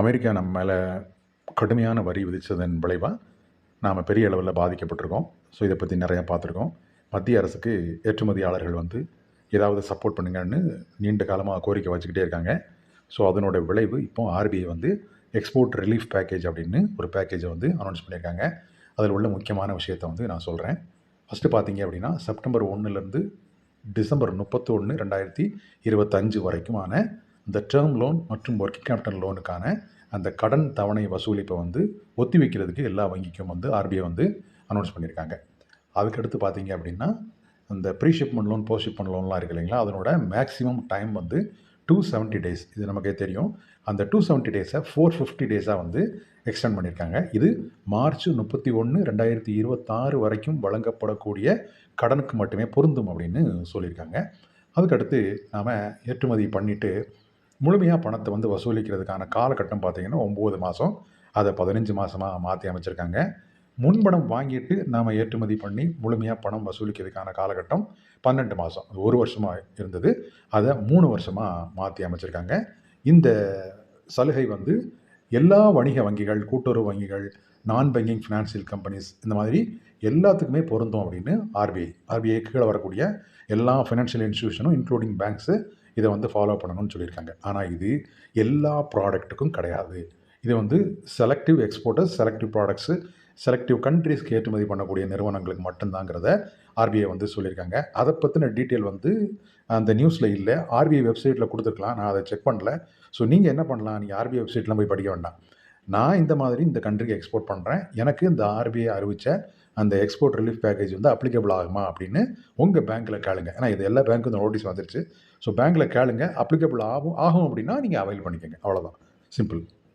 America நம்ம மேலே கடுமையான வரி விதித்ததன் விளைவாக நாம் பெரிய அளவில் பாதிக்கப்பட்டிருக்கோம். ஸோ இதை பற்றி நிறையா பார்த்துருக்கோம். மத்திய அரசுக்கு ஏற்றுமதியாளர்கள் வந்து ஏதாவது சப்போர்ட் பண்ணுங்கன்னு நீண்ட காலமாக கோரிக்கை வச்சுக்கிட்டே இருக்காங்க. ஸோ அதனோட விளைவு இப்போ ஆர்பிஐ வந்து எக்ஸ்போர்ட் ரிலீஃப் பேக்கேஜ் அப்படின்னு ஒரு பேக்கேஜை வந்து அனௌன்ஸ் பண்ணியிருக்காங்க. அதில் உள்ள முக்கியமான விஷயத்தை வந்து நான் சொல்கிறேன் ஃபஸ்ட்டு பார்த்தீங்க அப்படின்னா செப்டம்பர் ஒன்றுலேருந்து டிசம்பர் முப்பத்தொன்று ரெண்டாயிரத்தி இருபத்தஞ்சு வரைக்குமான இந்த டேர்ம் லோன் மற்றும் ஒர்க்கிங் கேபிட்டல் லோனுக்கான அந்த கடன் தவணை வசூலிப்பை வந்து ஒத்தி வைக்கிறதுக்கு எல்லா வங்கிக்கும் வந்து ஆர்பிஐ வந்து அனௌன்ஸ் பண்ணியிருக்காங்க. அதுக்கடுத்து பார்த்தீங்க அப்படின்னா அந்த pre shipment loan post shipment லோன்லாம் இருக்கு இல்லைங்களா? அதனோட மேக்ஸிமம் டைம் வந்து டூ செவன்ட்டி டேஸ் இது நமக்கே தெரியும். அந்த டூ செவன்ட்டி டேஸை ஃபோர் ஃபிஃப்டி டேஸாக வந்து எக்ஸ்டெண்ட் பண்ணியிருக்காங்க. இது மார்ச் முப்பத்தி ஒன்று ரெண்டாயிரத்தி இருபத்தாறு வரைக்கும் வழங்கப்படக்கூடிய கடனுக்கு மட்டுமே பொருந்தும் அப்படின்னு சொல்லியிருக்காங்க. அதுக்கடுத்து நாம் ஏற்றுமதி பண்ணிவிட்டு முழுமையாக பணத்தை வந்து வசூலிக்கிறதுக்கான காலகட்டம் பார்த்திங்கன்னா ஒம்பது மாதம் அதை பதினஞ்சு மாதமாக மாற்றி அமைச்சிருக்காங்க. முன்பணம் வாங்கிட்டு நாம் ஏற்றுமதி பண்ணி முழுமையாக பணம் வசூலிக்கிறதுக்கான காலகட்டம் பன்னெண்டு மாதம் ஒரு வருஷமாக இருந்தது. அதை மூணு வருஷமாக மாற்றி அமைச்சிருக்காங்க. இந்த சலுகை வந்து எல்லா வணிக வங்கிகள் கூட்டுறவு வங்கிகள் நான் பேங்கிங் ஃபினான்சியல் கம்பெனிஸ் இந்த மாதிரி எல்லாத்துக்குமே பொருந்தும் அப்படின்னு ஆர்பிஐ ஆர்பிஐ கீழே வரக்கூடிய எல்லா ஃபினான்ஷியல் இன்ஸ்டியூஷனும் இன்க்ளூடிங் பேங்க்ஸு இதை வந்து ஃபாலோ பண்ணணும்னு சொல்லியிருக்காங்க. ஆனால் இது எல்லா ப்ராடக்ட்டுக்கும் கிடையாது. இது வந்து selective exporters selective products selective கண்ட்ரீஸ்க்கு ஏற்றுமதி பண்ணக்கூடிய நிறுவனங்களுக்கு மட்டும்தாங்கிறத ஆர்பிஐ வந்து சொல்லியிருக்காங்க. அதை பற்றின டீட்டெயில் வந்து அந்த நியூஸில் இல்லை. ஆர்பிஐ வெப்சைட்டில் கொடுத்துருக்கலாம். நான் அதை செக் பண்ணல. ஸோ நீங்கள் என்ன பண்ணலாம்? நீங்கள் ஆர்பிஐ வெப்சைட்லாம் போய் படிக்க வேண்டாம். நான் இந்த மாதிரி இந்த கண்ட்ரிக்கு எக்ஸ்போர்ட் பண்ணுறேன் எனக்கு இந்த ஆர்பிஐ அறிவித்த அந்த எக்ஸ்போர்ட் ரிலீஃப் பேக்கேஜ் வந்து அப்ளிகபிள் ஆகுமா அப்படின்னு உங்கள் பேங்க்கில் கேளுங்க. ஏன்னா இது எல்லா பேங்க்கும் இந்த நோட்டீஸ் வந்துருச்சு. ஸோ பேங்க்கில் கேளுங்க அப்ளிகபிள் ஆகும் ஆகும் அப்படின்னா நீங்கள் அவைல் பண்ணிக்கோங்க. அவ்வளோதான் சிம்பிள்